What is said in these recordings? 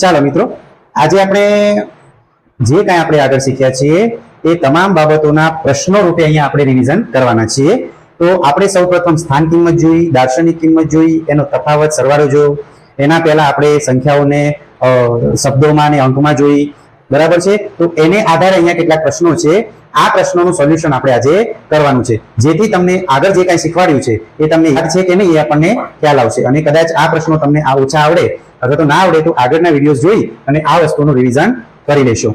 ચાલો મિત્રો, આજે આપણે જે કાંઈ આપણે આગળ શીખ્યા છીએ, એ તમામ બાબતોના પ્રશ્નો રૂપે અહીંયા આપણે રિવિઝન કરવાના છીએ. તો આપણે સૌપ્રથમ સ્થાન કિંમત જોઈ, દાર્શનિક કિંમત જોઈ, એનો તફાવત સરવાળો જોયો. એના પહેલા આપણે સંખ્યાઓને શબ્દોમાં અને અંકમાં જોઈ. બરાબર છે? તો એને આધારે અહીંયા કેટલાક પ્રશ્નો છે. આ પ્રશ્નોનું સોલ્યુશન આપણે આજે કરવાનું છે. જેથી તમને આગળ જે કાંઈ શીખવાડ્યું છે, એ તમને યાદ છે કે નહીં એ આપણને ખ્યાલ આવશે. અને કદાચ આ પ્રશ્નો તમને આ ઓછા આવડે અથવા તો ના આવડે તો આગળના વિડીયોઝ જોઈ અને આ વસ્તુનું રિવિઝન કરી લેશો.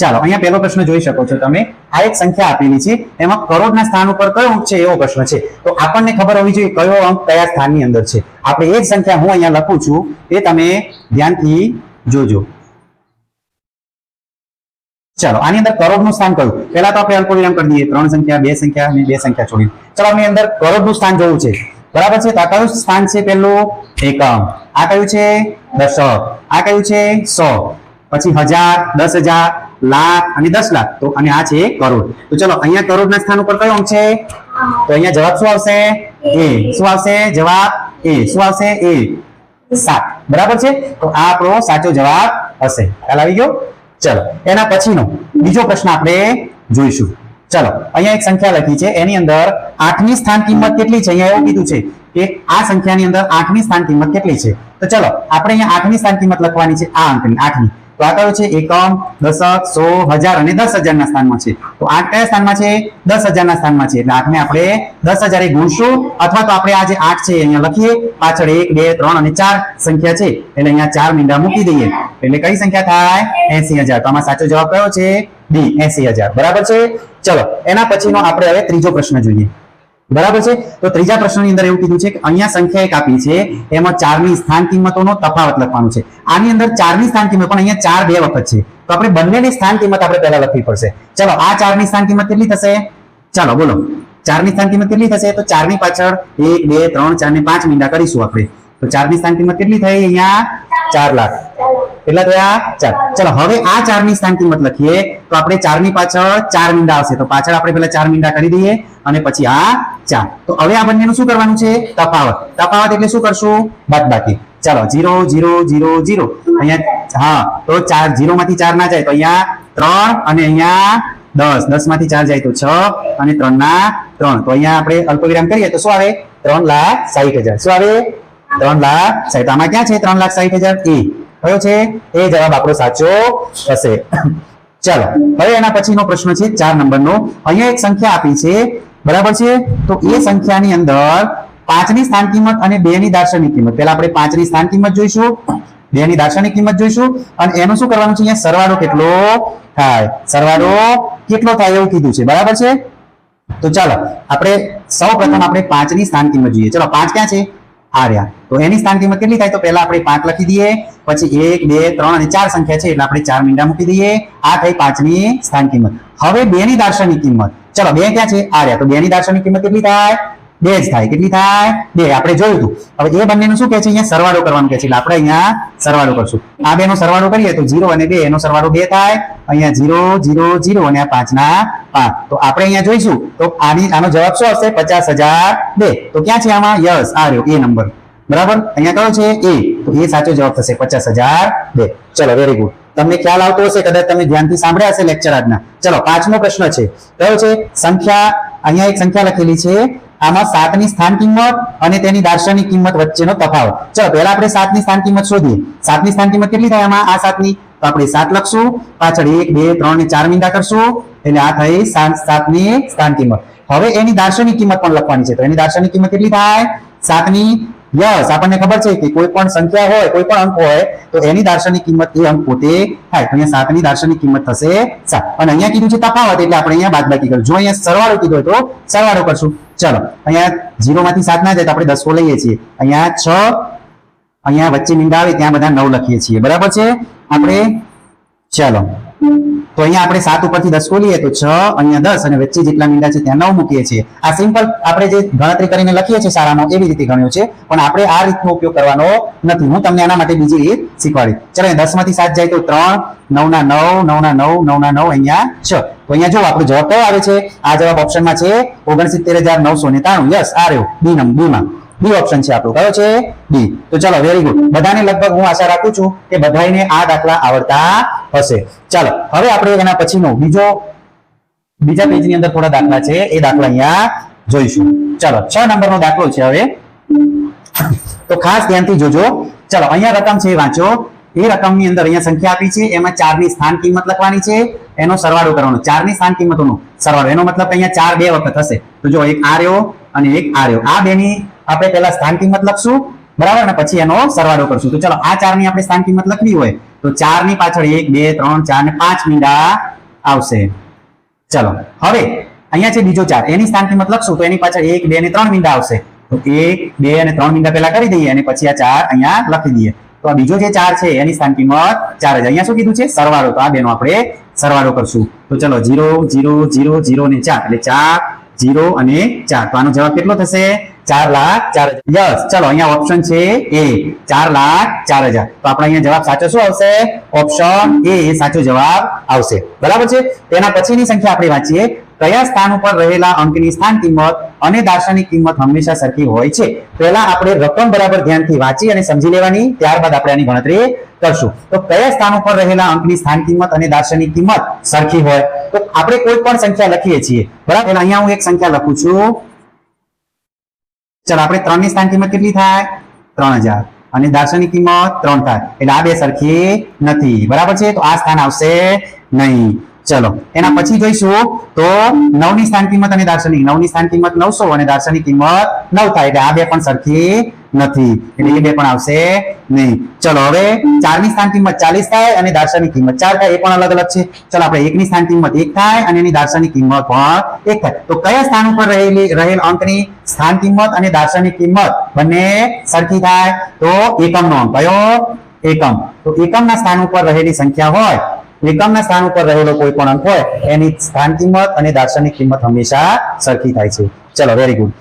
ચાલો, અહીંયા પહેલો પ્રશ્ન જોઈ શકો છો તમે. આ એક સંખ્યા આપેલી છે. એમાં કરોડના સ્થાન ઉપર કયો અંક છે એવો પ્રશ્ન છે. તો આપણને ખબર હોવી જોઈએ કયો અંક કયા સ્થાનની અંદર છે. આપણે એ જ સંખ્યા હું અહીંયા લખું છું. એ તમે ધ્યાનથી જોજો. ચાલો, આની અંદર કરોડનું સ્થાન કયું? પહેલા તો આપણે અલ્પવિરામ કરી દઈએ. ત્રણ સંખ્યા, બે સંખ્યા અને બે સંખ્યા છોડી ચાલો, આની અંદર કરોડનું સ્થાન જોવું છે. બરાબર છે? તો આ કયું સ્થાન છે પહેલું? એકમ. આ કયું છે? દશક. આ કયું છે? સો. પછી હજાર, દસ હજાર, લાખ અને દસ લાખ. તો અને આ છે કરોડ. તો ચલો, અહીંયા કરોડના સ્થાન ઉપર કયો અંક છે? તો અહીંયા જવાબ શું આવશે? એ. શું આવશે? જવાબ એ. શું આવશે? એ. સાત. બરાબર છે? તો આ આપણો સાચો જવાબ હશે. ખ્યાલ આવી ગયો? ચલો, એના પછીનો બીજો પ્રશ્ન આપણે જોઈશું. ચલો, અહીંયા એક સંખ્યા લખી છે. એની અંદર આઠમી સ્થાન કિંમત કેટલી છે? અહીંયા એવું કીધું છે કે આ સંખ્યાની અંદર આઠમી સ્થાન કિંમત કેટલી છે? તો ચલો, આપણે અહીંયા આઠમી સ્થાન કિંમત લખવાની છે, આ અંકની, આઠમી. તો આ કયો છે? એકમ, દશક, સો, હજાર અને દસ હજારના સ્થાનમાં છે. તો આઠ કયા સ્થાનમાં છે? દસ હજારના સ્થાનમાં છે. એટલે આઠને આપણે દસ હજારે ગુણશું, અથવા તો આપણે આ જે આઠ છે અહીંયા લખીએ. પાછળ એક, બે, ત્રણ અને ચાર સંખ્યા છે. એટલે અહીંયા ચાર મીંડા મૂકી દઈએ. એટલે કઈ સંખ્યા થાય? એસી હજાર. તો આમાં સાચો જવાબ કયો છે? ડી, એસી હજાર. બરાબર છે? ચલો, એના પછીનો આપણે હવે ત્રીજો પ્રશ્ન જોઈએ. બરાબર છે? તો ત્રીજા પ્રશ્નની અંદર એવું કીધું છે કે અહીંયા સંખ્યા એક આપી છે, એમાં ચારની સ્થાન કિંમતોનો તફાવત લખવાનું છે. આની અંદર ચારની સ્થાન કિંમત, પણ અહીંયા ચાર બે વખત છે. તો આપણે બંનેની સ્થાન કિંમત આપણે પહેલા લખવી પડશે. ચલો, આ ચારની સ્થાન કિંમત કેટલી થશે? ચાલો, બોલો. ચારની સ્થાન કિંમત કેટલી થશે? તો ચારની પાછળ એક, બે, ત્રણ, ચાર ને પાંચ મીંડા કરીશું આપણે. તો ચારની સ્થાન કિંમત કેટલી થઈ અહીંયા? ચાર લાખ. કેટલા થયા ચાર. ચલો, હવે આ ચારની સ્થાન કિંમત લખીએ તો આપણે ચારની પાછળ ચાર મીંડા આવશે. તો પાછળ આપણે પેલા ચાર મીંડા કરી દઈએ અને પછી આ ચાર. તો હવે આ બંનેનું શું કરવાનું છે? તફાવત. તફાવત એટલે શું કરશું? બાદબાકી. ચાલો, જીરો જીરો જીરો જીરો. અહીંયા, હા, તો ચાર જીરો માંથી ચાર ના જાય તો અહીંયા ત્રણ અને અહીંયા દસ. દસમાંથી ચાર જાય તો છ અને ત્રણ ના ત્રણ. તો અહીંયા આપણે અલ્પવિરામ કરીએ તો શું આવે? ત્રણ લાખ સાહીઠ હજાર. શું આવે? ત્રણ લાખ સાહીઠ. આમાં ક્યાં છે? ત્રણ લાખ સાહીઠ હજાર? એ. કયો છે? એ જવાબ આપણો સાચો હશે. ચાલો, હવે એના પછીનો પ્રશ્ન છે ચાર નંબરનો. અહીંયા એક સંખ્યા આપી છે. બરાબર છે? તો એ સંખ્યાની અંદર પાંચની સ્થાન કિંમત અને બે ની દાર્શનિક કિંમત. પહેલા આપણે પાંચની સ્થાન કિંમત જોઈશું બે ની દાર્શનિક કિંમત જોઈશું, અને એનું શું કરવાનું છે? અહીંયા સરવાળો કેટલો થાય? સરવાળો કેટલો થાય એવું કીધું છે. બરાબર છે? તો ચાલો, આપણે સૌ પ્રથમ આપણે પાંચની સ્થાન કિંમત જોઈએ. ચલો, પાંચ ક્યાં છે? આ રહ્યા તો એની સ્થાન કિંમત કેટલી થાય? તો પહેલા આપણે પાંચ લખી દઈએ, પછી એક, બે, ત્રણ અને ચાર સંખ્યા છે એટલે આપણે ચાર મીંડા મૂકી દઈએ. આ થઈ પાંચની સ્થાન કિંમત. હવે બે ની દાર્શનિક કિંમત. ચલો, બે ક્યાં છે? આ રહ્યા તો બે ની દાર્શનિક કિંમત કેટલી થાય? બે જ થાય. કેટલી થાય? બે. આપણે જોયું હતું. હવે એ બંનેનું શું કે છે? અહીંયા સરવાળો કરવાનું કે છે. એટલે આપણે અહીંયા સરવાળો કરશું. આ બે નો સરવાળો કરીએ તો જીરો અને બે, એનો સરવાળો બે થાય. અહીંયા જીરો જીરો જીરો અને આ પાંચ ના પાંચ. તો આપણે અહીંયા જોઈશું. તો આની, આનો જવાબ શું હશે? પચાસ હજાર બે. તો ક્યાં છે આમાં? યસ, આ રહ્યો. એ નંબર. બરાબર? અહીંયા કયો છે? એ. તો એ સાચો જવાબ થશે. પચાસ હજાર બે. ચલો વેરી ગુડ તમને ખ્યાલ આવતો હશે, કદાચ તમે ધ્યાનથી સાંભળ્યા હશે લેક્ચર આજના. ચલો, પાંચમો પ્રશ્ન છે. કયો છે? સંખ્યા, અહીંયા એક સંખ્યા લખેલી છે. આમાં સાતની સ્થાન કિંમત અને તેની દાર્શનિક કિંમત વચ્ચેનો તફાવત. ચલો, પહેલા આપણે સાતની સ્થાન કિંમત શોધીએ. સાતની સ્થાન કિંમત કેટલી થાય આમાં? આ સાતની. તો આપણે સાત લખશું. પાછળ એક, બે, ત્રણ ને ચાર મીંડા કરશું. એટલે આ થઈ સાત, સાતની સ્થાન કિંમત. હવે એની દાર્શનિક કિંમત પણ લખવાની છે. તો એની દાર્શનિક કિંમત કેટલી થાય? સાતની યસ. આપણને ખબર છે કે કોઈ પણ સંખ્યા હોય, કોઈ પણ અંક હોય, તો એની દાર્શનિક કિંમત એ અંક પોતે થાય. અહીંયા સાતની દાર્શનિક કિંમત થશે સાત. અને અહીંયા કીધું છે તફાવત, એટલે આપણે અહીંયા બાદબાકી કરશું. જો અહીંયા સરવાળો કીધો તો સરવાળો કરશું. ચલો, અહીંયા જીરો માંથી સાત ના જાય તો આપણે દસો લઈએ છીએ. અહીંયા છ, અહીંયા વચ્ચે મીંડા આવે ત્યાં બધા નવ લખીએ છીએ. બરાબર છે? આપણે, ચાલો. તો અહીંયા આપણે સાત ઉપરથી દસ ખોલીએ તો છ, અહીંયા દસ અને વચ્ચે જેટલા મીંડા છે ત્યાં નવ મૂકીએ છીએ. આ સિમ્પલ આપણે જે ગણતરી કરીને લખીએ છીએ શાળામાં એવી રીતે ગણ્યો છે, પણ આપણે આ રીતનો ઉપયોગ કરવાનો નથી. હું તમને આના માટે બીજી રીત શીખવાડી ચલો દસમાંથી સાત જાય તો ત્રણ નવ ના નવ નવ ના નવ નવ ના નવ, અહીંયા છ. તો અહીંયા જો આપણો જવાબ કયો આવે છે? આ જવાબ ઓપ્શનમાં છે ઓગણસિત્તેર હજાર નવસો ને ત્રાણું યસ આ રહ્યો. બી નંબર બી માં. બી ઓપ્શન છે આપણું. કયો છે? બી તો ચલો વેરી ગુડ બધાને લગભગ હું આશા રાખું છું કે બધાને આ દાખલા આવડતા હશે. ચાલો, હવે આપણે એના પછીનો બીજો, બીજા પેજની અંદર થોડા દાખલા છે, એ દાખલા અહીંયા જોઈશું. ચાલો, છ નંબરનો દાખલો છે હવે. તો ખાસ ધ્યાનથી જોજો. ચલો, અહીંયા રકમ છે એ વાંચો. એ રકમની અંદર અહીંયા સંખ્યા આપી છે, એમાં ચારની સ્થાન કિંમત લખવાની છે, એનો સરવાળો કરવાનો. ચારની સ્થાન કિંમતોનો સરવાળો. એનો મતલબ અહીંયા ચાર બે વખત હશે. તો જો એક આ રહ્યો અને એક આ રહ્યો. આ બેની આપણે પહેલા સ્થાન કિંમત લખશું, બરાબર? ને પછી એનો સરવાળો કરશું. તો ચલો, આ ચારની આપણે સ્થાન કિંમત લખવી હોય, તો ચારની પાછળ એક, બે, ત્રણ, ચાર ને પાંચ મીંડા આવશે. ચલો, હવે અહીંયા છે બીજો ચાર. એની સ્થાન કિંમત લખશું, તો એની પાછળ એક, બે ને ત્રણ મીંડા આવશે. તો એક, બે અને ત્રણ મીંડા પહેલા કરી દઈએ, અને પછી આ ચાર અહીંયા લખી દઈએ. તો આ બીજો જે ચાર છે, એની સ્થાન કિંમત ચાર હજાર અહીંયા શું કીધું છે? સરવાળો. તો આ બેનો આપણે સરવાળો કરશું. તો ચલો ઝીરો જીરો જીરો જીરો ને ચાર. એટલે ચાર, જીરો અને ચાર. તો આનો જવાબ કેટલો થશે? ચાર લાખ ચાર યસ ચલો, અહીંયા ઓપ્શન છે એ, ચાર લાખ ચાર હજાર. તો આપણે અહીંયા જવાબ સાચો શું આવશે? ઓપ્શન એ, સાચો જવાબ આવશે. બરાબર છે? તેના પછીની સંખ્યા આપણે વાંચીએ. કયા સ્થાન ઉપર રહેલા અંકની સ્થાન કિંમત અને દાર્શનિક કિંમત હંમેશા સરખી હોય છે? પહેલા આપણે રકમ બરાબર ધ્યાનથી વાંચી અને સમજી લેવાની, ત્યારબાદ આપણે આની ગણતરી કરશું. તો કયા સ્થાન ઉપર રહેલા અંકની સ્થાન કિંમત અને દાર્શનિક કિંમત સરખી હોય? તો આપણે કોઈ પણ સંખ્યા લખીએ છીએ. બરાબર? અહીંયા હું એક સંખ્યા લખું છું. ચાલો આપણે ત્રણની સ્થાન કિંમત કેટલી થાય? ત્રણ અને દાર્શનિક કિંમત ત્રણ થાય. એટલે આ બે સરખી નથી. બરાબર છે? તો આ સ્થાન આવશે નહીં. ચલો, એના પછી જોઈશું તો નવની સ્થાન કિંમત અને દાર્શનિક નવની સ્થાન કિંમત નવસો અને દાર્શનિક કિંમત નવ થાય. એટલે આ બે પણ સરખી નથી. એટલે એ બે પણ આવશે નહીં. ચલો, હવે ચારની સ્થાન કિંમત ચાલીસ થાય અને દાર્શનિક કિંમત ચાર થાય. એ પણ અલગ અલગ છે. ચલો, આપણે એક ની સ્થાન કિંમત એક થાય અને એની દાર્શનિક કિંમત પણ એક થાય. તો કયા સ્થાન ઉપર રહેલી, રહેલ અંકની સ્થાન કિંમત અને દાર્શનિક કિંમત બંને સરખી થાય? તો એકમનો અંક. કયો? એકમ. તો એકમના સ્થાન ઉપર રહેલી સંખ્યા હોય, એકમના સ્થાન ઉપર રહેલો કોઈ પણ અંક હોય, એની સ્થાન કિંમત અને દાર્શનિક કિંમત હંમેશા સરખી થાય છે. ચલો વેરી ગુડ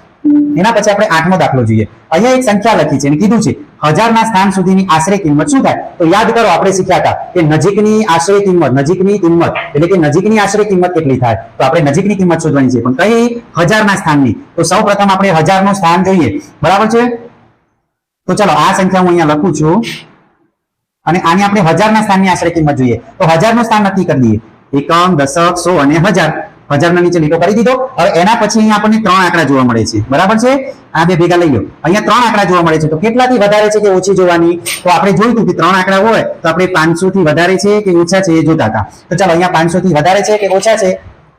એના પછી આપણે આઠમો દાખલો જોઈએ. અહીંયા એક સંખ્યા લખી છે કીધું છે, હજારના સ્થાન સુધીની આશરે કિંમત શું થાય? તો યાદ કરો, આપણે શીખ્યા હતા કે નજીકની આશરે કિંમત, નજીકની કિંમત, એટલે કે નજીકની આશરે કિંમત કેટલી થાય? તો આપણે નજીકની કિંમત શોધવાની છે, પણ કઈ હજારના સ્થાનની? તો સૌ પ્રથમ આપણે હજારનું સ્થાન જોઈએ. બરાબર છે? તો ચલો, આ સંખ્યા હું અહીંયા લખું છું. અને આની આપણે હજારના સ્થાનની આશરે કિંમત જોઈએ. તો હજારનું સ્થાન નક્કી કરી દઈએ. એકમ, દશક, સો અને હજાર. હજારના નીચે લીટો કરી દીધો. હવે એના પછી અહીંયા આપણને ત્રણ આંકડા જોવા મળે છે. બરાબર છે? આ બે ભેગા લઈ લો. અહીંયા ત્રણ આંકડા જોવા મળે છે. તો કેટલાથી વધારે છે કે ઓછી જોવાની? તો આપણે જોયું કે ત્રણ આંકડા હોય, તો આપણે પાંચસો થી વધારે છે કે ઓછા છે એ જોતા હતા. તો ચાલો અહીંયા પાંચસો થી વધારે છે કે ઓછા છે?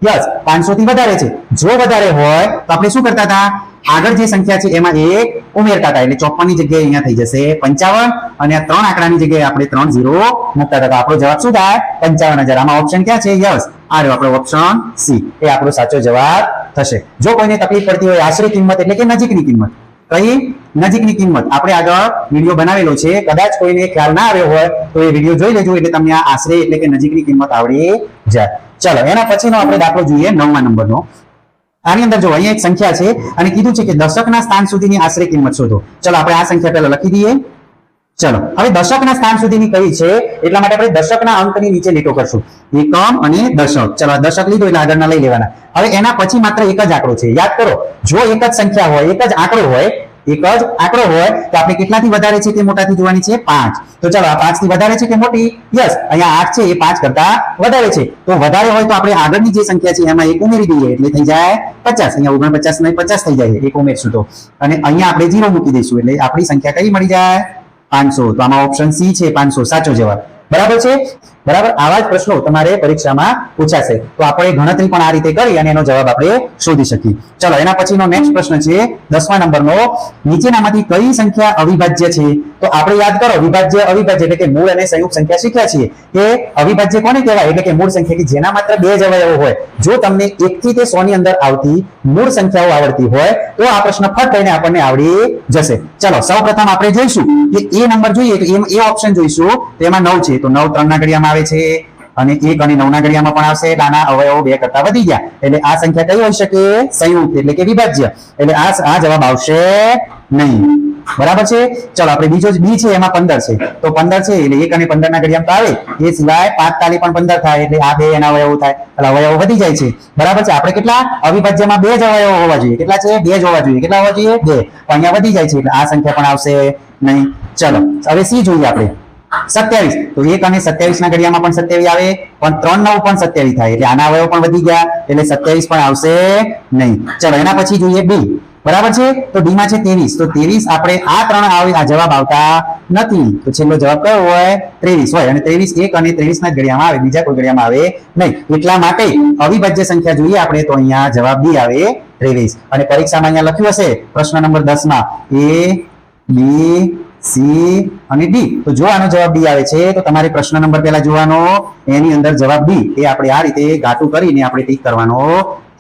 યસ પાંચસો થી વધારે છે. જો વધારે હોય, તો આપણે શું કરતા હતા? આગળ જે સંખ્યા છે એમાં એક ઉમેરતા હતા. એટલે ચોપનની જગ્યાએ અહીંયા થઈ જશે પંચાવન અને આ ત્રણ આંકડાની જગ્યાએ આપણે ત્રણ ઝીરો મૂકતા હતા. આપણો જવાબ શું થાય? પંચાવન હજાર. આમાં ઓપ્શન ક્યાં છે? યસ. આ રહ્યો આપણો ઓપ્શન સી એ આપણો સાચો જવાબ થશે. જો કોઈને તકલીફ પડતી હોય આશરે કિંમત એટલે કે નજીકની કિંમત. કઈ? નજીકની કિંમત. આપણે આગળ વીડિયો બનાવેલો છે. કદાચ કોઈને ખ્યાલ ના આવ્યો હોય તો એ વીડિયો જોઈ લેજો એટલે તમને આશરે એટલે કે નજીકની કિંમત આવડી જાય. ચલો, એના પછીનો આપણે દાખલો જોઈએ નવમા નંબરનો. આની અંદર જો અહીંયા એક સંખ્યા છે અને કીધું છે કે દશકના સ્થાન સુધીની આશરે કિંમત શોધો. ચલો, આપણે આ સંખ્યા પહેલા લખી દઈએ. ચલો, હવે દશકના સ્થાન સુધીની કઈ છે? એટલા માટે આપણે દશકના અંકની નીચે લીટો કરશું. એકમ અને દશક. ચલો દશક લીધો એટલે આગળના લઈ લેવાના. હવે એના પછી માત્ર એક જ આંકડો છે. યાદ કરો, જો એક જ સંખ્યા હોય, એક જ આંકડો હોય, એક જ આંકડો હોય, તો આપણે કેટલાથી વધારે છે તે મોટાથી જોવાની છે? પાંચ. તો ચલો, આ પાંચથી વધારે છે કે મોટી? યસ, અહીંયા આઠ છે, એ પાંચ કરતા વધારે છે. તો વધારે હોય તો આપણે આગળની જે સંખ્યા છે, એમાં એક ઉમેરી દઈએ, એટલે થઈ જાય પચાસ. અહીંયા ઓગણપચાસ ને પચાસ થઈ જાય, એક ઉમેરશું તો. અને અહીંયા આપણે જીરો મૂકી દઈશું, એટલે આપણી સંખ્યા કઈ મળી જાય? પાંચસો. તો આમાં ઓપ્શન સી છે પાંચસો. સાચો જવાબ. બરાબર છે? બરાબર? આવા જ પ્રશ્નો તમારે પરીક્ષામાં પૂછાશે. તો આપણે ગણતરી પણ આ રીતે કરી અને એનો જવાબ આપણે શોધી શકીએ. ચલો, એના પછીનો નેક્સ્ટ પ્રશ્ન છે. દસમા નંબરનો. નીચેનામાંથી કઈ સંખ્યા અવિભાજ્ય છે? તો આપણે યાદ કરો વિભાજ્ય અવિભાજ્ય એટલે કે મૂળ અને સંયુક્ત સંખ્યા શીખ્યા છીએ. કે અવિભાજ્ય કોને કહેવાય? એટલે કે મૂળ સંખ્યા કે જેના માત્ર બે જ અવયવો હોય. જો તમને એક થી તે સો ની અંદર આવતી મૂળ સંખ્યાઓ આવડતી હોય, તો આ પ્રશ્ન ફટ થઈને આપણને આવડી જશે. ચલો, સૌપ્રથમ આપણે જોઈશું કે એ નંબર જોઈએ તો એ ઓપ્શન જોઈશું. તેમાં નવ છે. તો નવ ત્રણ ના ઘડિયામાં આવે છે અને એક અને નવના ઘડિયામાં પણ આવશે. નાના અવયવો બે કરતા વધી ગયા. એટલે આ સંખ્યા કઈ હોઈ શકે? સંયુક્ત એટલે કે વિભાજ્ય. એટલે આ જવાબ આવશે નહીં. બરાબર છે? ચલો, આપણે બીજો બી છે, એમાં પંદર છે. તો પંદર છે, એટલે એક અને પંદર ના ઘડિયામાં આવે. એ સિવાય પાંચ તાલી પણ પંદર થાય, એટલે આ બે એના અવયવો થાય. એટલે અવયવો વધી જાય છે. બરાબર છે? આપણે કેટલા? અવિભાજ્યમાં બે જ અવયવો હોવા જોઈએ. કેટલા છે? બે જ હોવા જોઈએ. કેટલા હોવા જોઈએ? બે. અહીંયા વધી જાય છે, એટલે આ સંખ્યા પણ આવશે નહીં. ચલો, હવે સી જોઈએ આપણે. સત્યાવીસ. તો એક અને સત્યાવીસ ના ઘડિયામાં પણ સત્યાવીસ આવે, પણ ત્રણ નવ પણ સત્યાવીસ થાય. એટલે આના અવયવ પણ વધી ગયા, એટલે સત્યાવીસ પણ આવશે નહીં. ચલો, એના પછી જોઈએ ડી બરાબર છે? તો ડી માં છે ત્રેવીસ. તો ત્રેવીસ આપણે આ ત્રણ આ જવાબ આવતા નથી. તો છેલ્લો જવાબ કયો હોય? ત્રેવીસ હોય. અને ત્રેવીસ એક અને ત્રેવીસ ના ઘડિયામાં આવે. બીજા કોઈ ઘડિયામાં આવે નહીં. એટલા માટે અવિભાજ્ય સંખ્યા જોઈએ આપણે, તો અહીંયા જવાબ બી આવે ત્રેવીસ. અને પરીક્ષામાં અહીંયા લખ્યું હશે પ્રશ્ન નંબર દસમાં એ, બી, સી અને ડી. તો જો આનો જવાબ ડી આવે છે, તો તમારે પ્રશ્ન નંબર પહેલા જોવાનો. એની અંદર જવાબ ડી એ આપણે આ રીતે ઘાટું કરીને આપણે ટીક કરવાનો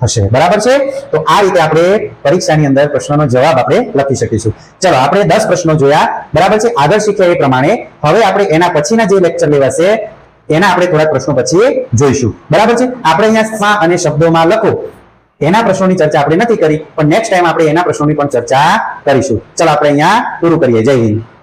થશે બરાબર છે? તો આ રીતે આપણે પરીક્ષાની અંદર પ્રશ્નનો જવાબ આપણે લખી શકીશું. ચલો, આપણે દસ પ્રશ્નો જોયા. બરાબર છે? આગળ શીખ્યા એ પ્રમાણે હવે આપણે એના પછીના જે લેક્ચર લેવાશે, એના આપણે થોડાક પ્રશ્નો પછી જોઈશું. બરાબર છે? આપણે અહીંયા સ્મા અને શબ્દોમાં લખો. એના પ્રશ્નોની ચર્ચા આપણે નથી કરી, પણ નેક્સ્ટ ટાઈમ આપણે એના પ્રશ્નોની પણ ચર્ચા કરીશું. ચલો, આપણે અહીંયા પૂરું કરીએ. જય હિન્દ.